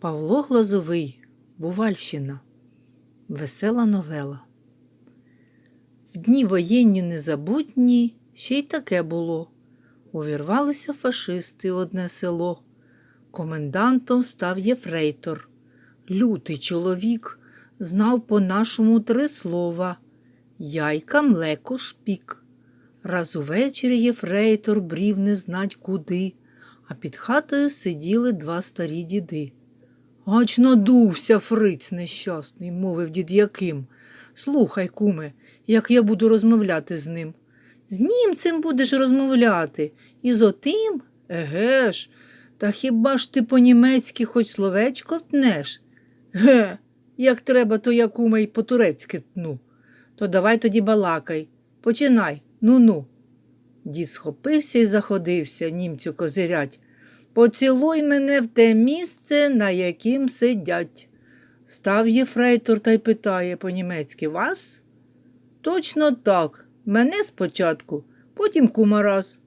Павло Глазовий, Бувальщина. Весела новела. В дні воєнні незабутні ще й таке було. Увірвалися фашисти в одне село. Комендантом став єфрейтор. Лютий чоловік знав по-нашому три слова яйка, млеко, шпік. Раз увечері єфрейтор брів не знать куди, а під хатою сиділи два старі діди. Ач надувся фриць нещасний, мовив дід Яким. Слухай, куме, як я буду розмовляти з ним. З німцем будеш розмовляти, і з отим? Еге ж, та хіба ж ти по-німецьки хоч словечко втнеш? Ге, як треба, то я куме й по-турецьки тну. То давай тоді балакай. Починай, ну-ну. Дід схопився і заходився німцю козирять. Поцілуй мене в те місце, на яким сидять. Став єфрейтор та й питає по-німецьки вас? Точно так. Мене спочатку, потім кума раз.